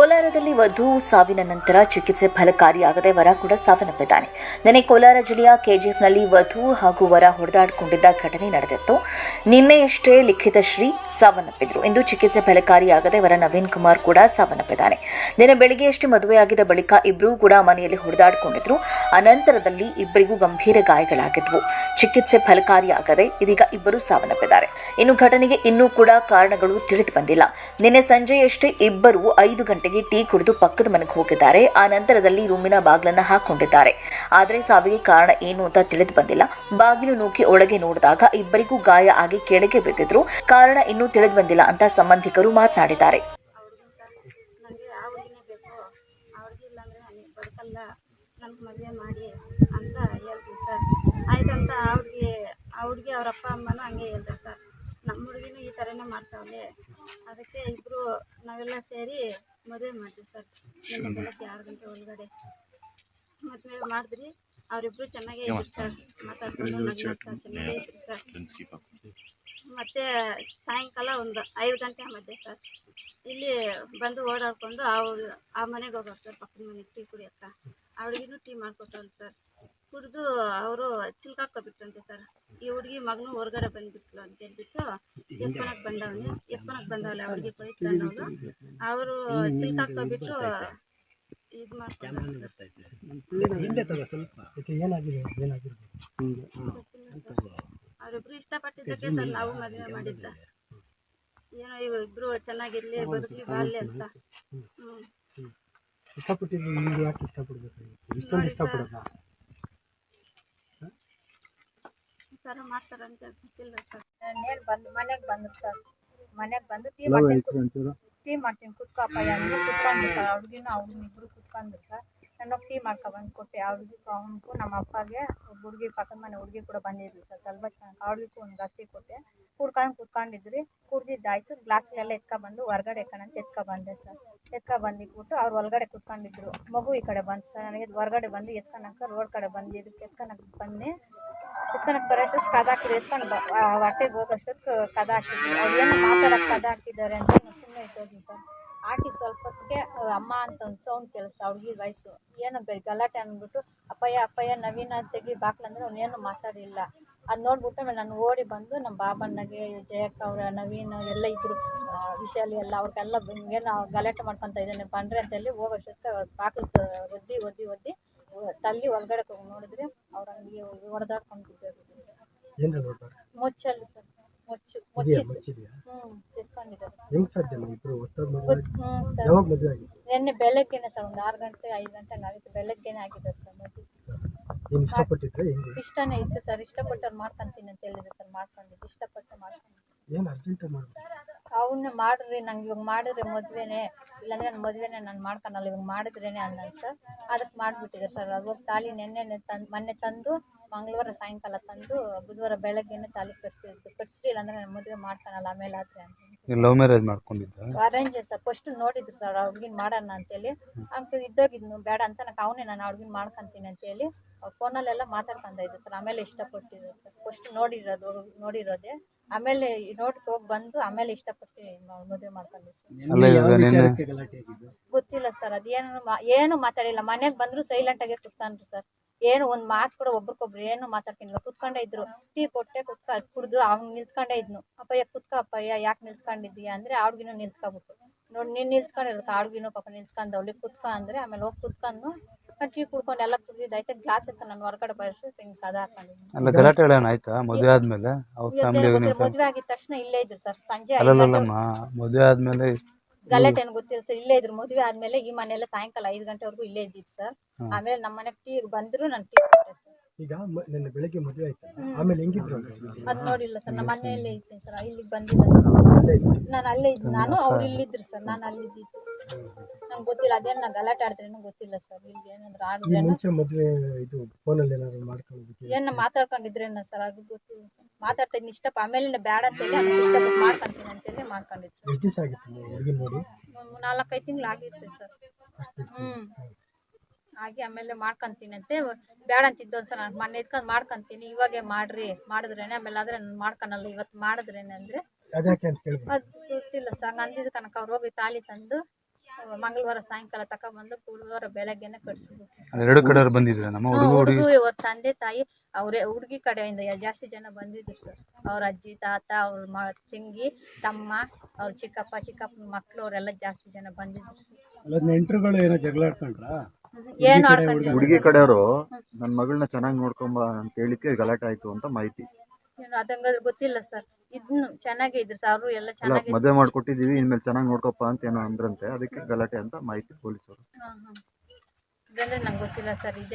ಕೋಲಾರದಲ್ಲಿ ವಧು ಸಾವಿನ ನಂತರ ಚಿಕಿತ್ಸೆ ಫಲಕಾರಿಯಾಗದೆ ವರ ಕೂಡ ಸಾವನ್ನಪ್ಪಿದ್ದಾನೆ. ನಿನ್ನೆ ಕೋಲಾರ ಜಿಲ್ಲೆಯ ಕೆಜಿಎಫ್ನಲ್ಲಿ ವಧು ಹಾಗೂ ವರ ಹೊಡೆದಾಡಿಕೊಂಡಿದ್ದ ಘಟನೆ ನಡೆದಿತ್ತು. ನಿನ್ನೆಯಷ್ಟೇ ಲಿಖಿತ ಶ್ರೀ ಸಾವನ್ನಪ್ಪಿದ್ರು. ಇಂದು ಚಿಕಿತ್ಸೆ ಫಲಕಾರಿಯಾಗದೆ ವರ ನವೀನ್ ಕುಮಾರ್ ಕೂಡ ಸಾವನ್ನಪ್ಪಿದ್ದಾನೆ. ನಿನ್ನೆ ಬೆಳಿಗ್ಗೆಯಷ್ಟೇ ಮದುವೆಯಾಗಿದ್ದ ಬಳಿಕ ಇಬ್ಬರೂ ಕೂಡ ಮನೆಯಲ್ಲಿ ಹೊಡೆದಾಡಿಕೊಂಡಿದ್ರು. ಅನಂತರದಲ್ಲಿ ಇಬ್ಬರಿಗೂ ಗಂಭೀರ ಗಾಯಗಳಾಗಿದ್ವು. ಚಿಕಿತ್ಸೆ ಫಲಕಾರಿಯಾಗದೆ ಇದೀಗ ಇಬ್ಬರು ಸಾವನ್ನಪ್ಪಿದ್ದಾರೆ. ಇನ್ನು ಘಟನೆಗೆ ಇನ್ನೂ ಕೂಡ ಕಾರಣಗಳು ತಿಳಿದು ಬಂದಿಲ್ಲ. ನಿನ್ನೆ ಸಂಜೆಯಷ್ಟೇ ಇಬ್ಬರು ಐದು ಗಂಟೆಗೆ ಟೀ ಕುಡಿದು ಪಕ್ಕದ ಮನೆಗೆ ಹೋಗಿದ್ದಾರೆ. ಆ ನಂತರದಲ್ಲಿ ರೂಮಿನ ಬಾಗಿಲನ್ನ ಹಾಕೊಂಡಿದ್ದಾರೆ. ಆದರೆ ಸಾವಿಗೆ ಕಾರಣ ಏನು ಅಂತ ತಿಳಿದು ಬಂದಿಲ್ಲ. ಬಾಗಿಲು ನೂಕಿ ಒಳಗೆ ನೋಡಿದಾಗ ಇಬ್ಬರಿಗೂ ಗಾಯ ಆಗಿ ಕೆಳಗೆ ಬಿದ್ದಿದ್ರು. ಕಾರಣ ಇನ್ನೂ ತಿಳಿದು ಬಂದಿಲ್ಲ ಅಂತ ಸಂಬಂಧಿಕರು ಮಾತನಾಡಿದ್ದಾರೆ. ಆಯ್ತಂತ ಅವ್ರಿಗೆ ಅವ್ರಿಗೆ ಅವ್ರ ಅಪ್ಪ ಅಮ್ಮನೂ ಹಂಗೆ ಹೇಳ್ತಾರೆ. ಮಾಡ್ತಾವಳೆ. ಅದಕ್ಕೆ ಇಬ್ಬರು ನಾವೆಲ್ಲ ಸೇರಿ ಮದುವೆ ಮಾಡ್ತೀವಿ ಸರ್. ನಿನ್ನೆ ಬೆಳಗ್ಗೆ ಆರು ಗಂಟೆ ಒಳಗಡೆ. ಮದುವೆ ಮಾಡಿದ್ರಿ? ಅವರಿಬ್ರು ಚೆನ್ನಾಗೇ ಇದ್ರು ಸರ್ ಮಾತಾಡ್ಕೊಂಡು ನಗ್ನಗ್ತಾ ಚೆನ್ನಾಗೇ ಇದ್ರು ಸರ್ ಮತ್ತೆ ಸಾಯಂಕಾಲ ಒಂದು ಐದು ಗಂಟೆ ಮಧ್ಯೆ ಸರ್. ಇಲ್ಲಿ ಬಂದು ಓಡಾಡ್ಕೊಂಡು ಅವ್ರು ಆ ಮನೆಗೆ ಹೋಗೋರು ಸರ್ ಪಕ್ಕದ ಮನೆಗೆ ಟೀ ಕುಡಿಯಕ್ಕ. ಆ ಹುಡುಗಿನೂ ಟೀ ಮಾಡ್ಕೊಟ್ಟವ್ರು ಸರ್. ಕುಡಿದು ಅವರು ಚಿಲ್ಕಾಕೋಬಿಟ್ರಂತೆ ಸರ್. ಈ ಹುಡುಗಿ ಮಗನು ಹೊರಗಡೆ ಬಂದ್ಬಿಟ್ಲು ಅಂತ ಹೇಳ್ಬಿಟ್ಟು ಎಪ್ಪನಕ್ಕೆ ಬಂದವನು ಎಪ್ಪನಕ್ಕೆ ಬಂದವಳೆ ಅವ್ರಿಗೆ ಕೊಯ್ತಾನ ಅವರು ಚಿಲ್ಕಾಕೋಬಿಟ್ಟು ಇದು ಮಾಡ್ತಾರೆ ಅವರಿಬ್ರು ಇಷ್ಟಪಟ್ಟಿದ್ದಕ್ಕೆ ಸರ್ ನಾವು ಮದುವೆ ಮಾಡಿದ್ದ. ಏನೋ ಇವ್ರು ಚೆನ್ನಾಗಿರ್ಲಿ ಬದುಕಲಿ ಅಂತ. ಹ್ಞೂ ಇಷ್ಟಪಟ್ಟಿದ್ದು ಹಿಂಗೆ ಯಾಕೆ ಇಷ್ಟಪಡ್ಬೇಕಾಗಿತ್ತು ಇಷ್ಟೊಂದು ಇಷ್ಟಪಡೋದ? ಈ ಥರ ಮಾಡ್ತಾರಂತ ಗೊತ್ತಿಲ್ಲ ಸರ್. ನೇರ್ ಬಂದು ಮನೆಗೆ ಬಂದ್ರು ಸರ್. ಮನೆಗೆ ಬಂದು ಟೀ ಮಾಡ್ತೀನಿ. ಟೀ ಮಾಡ್ತೀನಿ. ಕುತ್ಕೊಂಡ್ರು ಸರ್. ಅವ್ರನ್ನ ಇಬ್ರು ಕುತ್ಕೊಂಡ್ರು ಸರ್. ನಾನು ಟೀ ಮಾಡ್ಕೊಬಂದು ಕೊಟ್ಟೆ ಅವ್ರಿಗೆ ಅವನಿಗೂ ನಮ್ಮ ಅಪ್ಪಗೆ ಹುಡುಗಿ ಪಕ್ಕದ ಮನೆ ಹುಡುಗಿ ಕೂಡ ಬಂದಿದ್ರು ಸರ್. ತಲ್ಬಸ್ ಆ ಹುಡುಗಿಗೂ ಒಂದು ಗಸ್ತಿ ಕೊಟ್ಟೆ. ಕುಡ್ಕೊಂಡು ಕುತ್ಕೊಂಡಿದ್ರಿ ಕುಡ್ದಿದ್ದಾಯ್ತು. ಗ್ಲಾಸ್ಗೆಲ್ಲ ಎತ್ಕೊಬಂದು ಹೊರ್ಗಡೆ ಎಕ್ಕಣಂತ ಎತ್ಕೊ ಬಂದೆ ಸರ್. ಎತ್ಕೊ ಬಂದಿಟ್ಬಿಟ್ಟು ಅವ್ರು ಒಳಗಡೆ ಕುತ್ಕೊಂಡಿದ್ರು. ಮಗು ಈ ಕಡೆ ಬಂತು ಸರ್. ನನಗೆ ಹೊರಗಡೆ ಬಂದು ಎತ್ಕೊಳಕ್ಕೆ ರೋಡ್ ಕಡೆ ಬಂದು ಇದಕ್ಕೆ ಎತ್ಕೊಳಕ್ಕೆ ಬಂದೆ. ಎತ್ಕೊಳಕ್ಕೆ ಬರೋಷ್ಟೊತ್ತು ಕದ ಹಾಕಿದ್ರು. ಎತ್ಕೊಂಡು ಬ ಹೊಟ್ಟೆಗೆ ಹೋಗೋಷ್ಟೊತ್ತು ಕದ ಹಾಕಿದ್ರು. ಅವ್ರು ಏನು ಮಾತಾಡೋಕೆ ಕದ ಹಾಕಿದ್ದಾರೆ ಅಂತ ಸುಮ್ಮನೆ ಇಟ್ಟೋದ್ನಿ ಸರ್. ಹಾಕಿ ಸ್ವಲ್ಪ ಹೊತ್ತಿಗೆ ಅಮ್ಮ ಅಂತ ಒಂದು ಸೌಂಡ್ ಕೇಳಿಸ್ತಾ ಹುಡುಗಿ ವಯಸ್ಸು. ಏನು ಗಲಾಟೆ ಅಂದ್ಬಿಟ್ಟು ಅಪ್ಪಯ್ಯ ಅಪ್ಪಯ್ಯ ನವೀನ ತೆಗಿ ಬಾಕ್ಲಂದ್ರೆ ಅವನೇನು ಮಾತಾಡಿಲ್ಲ. ಅದು ನೋಡ್ಬಿಟ್ಟು ಆಮೇಲೆ ನಾನು ಓಡಿ ಬಂದು ನಮ್ಮ ಬಾಬಣ್ಣಗೆ ಜಯಕ್ಕ ಅವರ ನವೀನ್ ಎಲ್ಲ ಇದ್ರು ವಿಶಾಲಿ ಎಲ್ಲ ಅವ್ರಿಗೆಲ್ಲ ಹಿಂಗೇನು ಗಲಾಟೆ ಮಾಡ್ಕೊತ ಇದ್ದಾನೆ ಬಂದ್ರೆ ಅಂತೇಳಿ ಹೋಗೋಷ್ಟೊತ್ತು ಬಾಕ್ಲು ಒದ್ದಿ ಒದ್ದಿ ಒದ್ದಿ ತಲ್ಲಿ ಒಳಗಡೆ ಹೋಗಿ ನೋಡಿದ್ರೆ ಅವ್ರ ಹಂಗೆ ಹೊಡೆದಾಡ್ಕೊಂಡು ಬಿದ್ದೋಗಿದ್ರು. ಏನು ನೋಡ್ತಾರೆ ಮುಚ್ಚಲ್ಲಿ ಸರ್. ಮುಚ್ಚು ಮುಚ್ಚಿದ್ದು. ಹ್ಞೂ ಎತ್ಕೊಂಡಿದ್ದಾರೆ ಹೆಂಗ್ ಸಾಧ್ಯ ಇಬ್ರು ಹೊಸದಾಗಿ ಮದುವೆ ಸರ್ ಆಗಿದೆ ನಿನ್ನೆ ಬೆಳಗ್ಗೆನೆ ಸರ್ ಒಂದು ಆರು ಗಂಟೆ ಐದು ಗಂಟೆ ಆಗಿತ್ತು. ಬೆಳಗ್ಗೆನೆ ಆಗಿದೆ ಸರ್ ಮದುವೆ ಏನು ಇಷ್ಟಪಟ್ಟಿದ್ರೆ ಹೆಂಗೆ? ಇಷ್ಟನೇ ಇತ್ತು ಸರ್. ಇಷ್ಟಪಟ್ಟವ್ರು ಮಾಡ್ಕೊಂತೀನಿ ಅಂತ ಹೇಳಿದ್ರು ಸರ್ ಮಾಡ್ಕೊಂಡಿದ್ದು. ಇಷ್ಟಪಟ್ಟು ಮಾಡ್ಕೊಂಡಿದ್ದು ಏನು ಅರ್ಜೆಂಟ್ ಮಾಡ್ಬೇಕು? ಅವನ್ನ ಮಾಡ್ರಿ ನಂಗೆ ಇವಾಗ ಮಾಡಿದ್ರೆ ಮದುವೆನೇ. ಇಲ್ಲಾಂದ್ರೆ ನನ್ನ ಮದುವೆನೇ ನಾನು ಮಾಡ್ಕೊಳಲ್ಲ ಇವಾಗ ಮಾಡಿದ್ರೇನೆ ಅಂದ ಸರ್. ಅದಕ್ಕೆ ಮಾಡಿಬಿಟ್ಟಿದ್ರು ಸರ್. ಅದು ತಾಲಿ ನೆನ್ನೆ ತಂದು ಮೊನ್ನೆ ತಂದು ಮಂಗಳವಾರ ಸಾಯಂಕಾಲ ತಂದು ಬುಧವಾರ ಬೆಳಗ್ಗೆನೆ ತಾಲಿ ಕಟ್ಸಿದ್ದು. ಕಟ್ಸ್ರಿ ಅಂದ್ರೆ ನಾನು ಮದುವೆ ಮಾಡ್ಕೊಳಲ್ಲ ಆಮೇಲೆ ಆದ್ರೆ ಅಂತ ಲವ್ ಮ್ಯಾರೇಜ್ ಮಾಡ್ಕೊಂಡಿದ್ದ? ಅರೇಂಜ್ ಸರ್ ಫಸ್ಟ್ ನೋಡಿದ್ರು ಸರ್ ಆ ಹುಡ್ಗಿನ ಮಾಡೋಣ ಅಂತೇಳಿ. ಅಂಕ ಇದ್ದೋಗಿದ್ನು ಬೇಡ ಅಂತ ನಾನು ಅವನೇ ನಾನು ಹುಡುಗಿನ ಮಾಡ್ಕೊಂತೀನಿ ಅಂತೇಳಿ ಫೋನ್ ಫೋನಲ್ಲೆಲ್ಲ ಮಾತಾಡ್ಕೊಂತ ಇದ್ದೆ ಸರ್ ಆಮೇಲೆ ಇಷ್ಟಪಟ್ಟಿದ್ದೆ ಸರ್. ಫಸ್ಟ್ ನೋಡಿರೋದು ನೋಡಿರೋದೇ. ಆಮೇಲೆ ನೋಡ್ಕೊ ಹೋಗಿ ಬಂದು ಆಮೇಲೆ ಇಷ್ಟಪಟ್ಟು ಮದುವೆ ಮಾಡ್ಕೊಂಡೆ ಸರ್. ಅಲ್ಲ ಇವಾಗ ನಿನ್ನೆ ಗೊತ್ತಿಲ್ಲ ಸರ್ ಅದೇನು ಮಾ ಏನು ಮಾತಾಡಿಲ್ಲ. ಮನೆಗೆ ಬಂದ್ರು ಸೈಲೆಂಟಾಗೆ ಕುತ್ಕೊಂಡ್ರು ಸರ್. ಏನು ಒಂದ್ ಮಾತು ಕೂಡ ಒಬ್ರಿಗೊಬ್ರು ಏನು ಮಾತಾಡ್ಕೊಂಡಿಲ್ಲ ಕುತ್ಕೊಂಡೇ ಇದ್ರು. ಟೀ ಕೊಟ್ಟೆ ಕುತ್ಕ ಕುಡಿದ್ರು. ಅವ್ನು ನಿಂತ್ಕೊಂಡೇ ಇದ್ನು. ಅಪ್ಪಯ್ಯ ಕುತ್ಕ ಅಪ್ಪಯ್ಯ. ಯಾಕೆ ನಿಲ್ತ್ಕೊಂಡಿದ್ದೀಯ? ಅಂದ್ರೆ ಆ ನಿಂತ್ಕೊಬಿಟ್ಟು ನೋಡಿ ನೀನು ನಿಲ್ತ್ಕೊಂಡಿರತ್ತೆ ಆ ಹುಡ್ಗಿನೂ ಪಾಪ ನಿಲ್ತ್ಕೊಂಡವಳಿ ಕುತ್ಕ ಅಂದ್ರೆ ಆಮೇಲೆ ಹೋಗಿ ಕುತ್ಕೊಂಡು ಟೀ ಕುಡ್ಕೊಂಡು ಎಲ್ಲ ಕುಡಿದಿದ್ದಾಯ್ತು ಗ್ಲಾಸ್ ಇತ್ತು ನಾನು ಹೊರಗಡೆ ಬರ್ಸಿ ಹಿಂಗೆ ಕದ ಹಾಕೊಂಡಿದ್ದೀನಿ ಅಲ್ಲ ಮದುವೆ ಆದ್ಮೇಲೆ? ಅವ್ರ ಫ್ಯಾಮಿಲಿ ನಿಮ್ಮ ಮದುವೆ ಆಗಿದ ತಕ್ಷಣ ಇಲ್ಲೇ ಇದ್ರು ಸರ್. ಸಂಜೆ ಅಲ್ಲಲ್ಲಮ್ಮ ಮದುವೆ ಆದ್ಮೇಲೆ ಗಲಾಟೆ ಏನು ಗೊತ್ತಿಲ್ಲ ಸರ್ ಇಲ್ಲೇ ಇದ್ರು. ಮದುವೆ ಆದ್ಮೇಲೆ ಈ ಮನೆಯಲ್ಲ ಸಾಯಂಕಾಲ ಐದು ಗಂಟೆವರೆಗೂ ಇಲ್ಲೇ ಇದ್ದಿದ್ದು ಸರ್ ಆಮೇಲೆ ನಮ್ಮ ಮನೆ ಟೀ ಬಂದ್ರು ನಾನು ಟೀ ಕೊಟ್ಟೆ ಸರ್ ಈಗ ಮ- ನಿನ್ನೆ ಬೆಳಗ್ಗೆ ಮದುವೆ ಆಯ್ತಲ್ಲ? ಆಮೇಲೆ ಹೆಂಗಿದ್ರು ಅವ್ರು? ಅದು ನೋಡಿಲ್ಲ ಸರ್ ನಮ್ಮ ಮನೆಯಲ್ಲೇ ಇದ್ದೀನಿ ಸರ್ ಇಲ್ಲಿಗೆ ಬಂದಿಲ್ಲ ಅಲ್ಲೇ ಇದ್ರು. ನಾನು ಅಲ್ಲೇ ಇದ್ದು. ನಾನು ಅವ್ರು ಇಲ್ಲಿದ್ರು ಸರ್ ನಾನು ಅಲ್ಲಿದ್ದಿದ್ದು ನಂಗೆ ಗೊತ್ತಿಲ್ಲ. ಅದೇನು ನಾನು ಗಲಾಟೆ ಆಡಿದ್ರೇನು ಗೊತ್ತಿಲ್ಲ ಸರ್ ಇಲ್ಲಿ ಏನಾದ್ರು ಈ ಆಡಿದ್ರೇನು ಮುಂಚೆ ಮದುವೆ ಇದು ಫೋನಲ್ಲಿ ಏನಾದ್ರು ಮಾಡ್ಕೊಳ್ಳೋದಕ್ಕೆ ಏನು ಮಾತಾಡ್ಕೊಂಡಿದ್ರೇನ ಸರ್ ಅದು ಗೊತ್ತಿಲ್ಲ ಮಾತಾಡ್ತಾ ಇದ್ದೀನಿ ಇಷ್ಟಪ್ಪ ಆಮೇಲೆ ಬೇಡ ಅಂತೇಳಿ ಅದಕ್ಕೆ ಇಷ್ಟಪಟ್ಟು ಮಾಡ್ಕೊಂತೀನಿ ಅಂತೇಳಿ ಮಾಡ್ಕೊಂಡಿದ್ದು ಎಷ್ಟು ದಿವಸ ಆಗಿತ್ತು ಹುಡುಗಿ ನೋಡಿ? ನಾಲ್ಕೈದು ತಿಂಗಳು ಆಗಿತ್ತು ಸರ್. ಹ್ಞೂ ಹಾಗೆ ಆಮೇಲೆ ಮಾಡ್ಕೊಂತೀನಿ ಅಂತೆ. ಬ್ಯಾಡ ಅಂತಿದ್ದು ನಾನು ಮೊನ್ನೆ ಇದ್ಕೊಂಡು ಮಾಡ್ಕೊಂತೀನಿ. ಇವಾಗೆ ಮಾಡ್ರಿ. ಮಾಡಿದ್ರೇನೆ ಆಮೇಲೆ ಆದ್ರೆ ನಾನು ಮಾಡ್ಕೊಳಲ್ಲ ಇವತ್ತು ಮಾಡಿದ್ರೇನೆ ಅಂದರೆ ಅಂತ ಅದು ಗೊತ್ತಿಲ್ಲ ಸರ್. ಹಂಗಂದಿದ್ದು ಕನಕ ಅವ್ರು ಹೋಗಿ ತಾಲಿ ತಂದು ಮಂಗಳವಾರ ಸಾಯಂಕಾಲ ತಗೊಂಬಂದು ಗುರುವಾರ ಬೆಳಗ್ಗೆನೆ ಕಟ್ಸಬೇಕು ಎರಡು ಕಡೆಯವ್ರು ಬಂದಿದ್ರೆ? ನಮ್ಮ ಹುಡುಗ ಹುಡುಗಿ ಹುಡುಗಿ ಅವ್ರ ತಂದೆ ತಾಯಿ ಅವರೇ ಹುಡುಗಿ ಕಡೆಯಿಂದ ಯಾ- ಜಾಸ್ತಿ ಜನ ಬಂದಿದ್ರು ಸರ್. ಅವ್ರ ಅಜ್ಜಿ ತಾತ ಅವ್ರ ಮ ತಂಗಿ ತಮ್ಮ ಅವ್ರ ಚಿಕ್ಕಪ್ಪ ಚಿಕ್ಕಪ್ಪನ ಮಕ್ಕಳು ಅವರೆಲ್ಲ ಜಾಸ್ತಿ ಜನ ಬಂದಿದ್ರು ಸರ್. ಅಲ್ಲ ನೆಂಟರುಗಳು ಏನೋ ಜಗಳ ಆಡ್ಕೊಂಡ್ರ ಏನು ಹುಡುಗಿ ಕಡೆಯವರು ನನ್ನ ಮಗಳನ್ನ ಚೆನ್ನಾಗಿ ನೋಡ್ಕೊಂಬ ಅಂತ ಹೇಳಿಕ್ಕೆ ಗಲಾಟೆ ಆಯ್ತು ಅಂತ ಮಾಹಿತಿ. ಏನು ಅದಂಗಾದ್ರೆ ಗೊತ್ತಿಲ್ಲ ಸರ್. ಇದ್ನು ಚೆನ್ನಾಗಿ ಇದ್ರು ಸಾರು ಎಲ್ಲ ಅಲ್ಲ ಚೆನ್ನಾಗಿ ಮದುವೆ ಮಾಡ್ಕೊಟ್ಟಿದೀವಿ ಇನ್ಮೇಲೆ ಚೆನ್ನಾಗಿ ನೋಡ್ಕೊಪ್ಪ ಅಂತ ಏನೋ ಅಂದ್ರಂತೆ ಅದಕ್ಕೆ ಗಲಾಟೆ ಅಂತ ಮಾಹಿತಿ ಪೊಲೀಸರು. ಇದಂದ್ರೆ ನಂಗೆ ಗೊತ್ತಿಲ್ಲ ಸರ್ ಇದೇ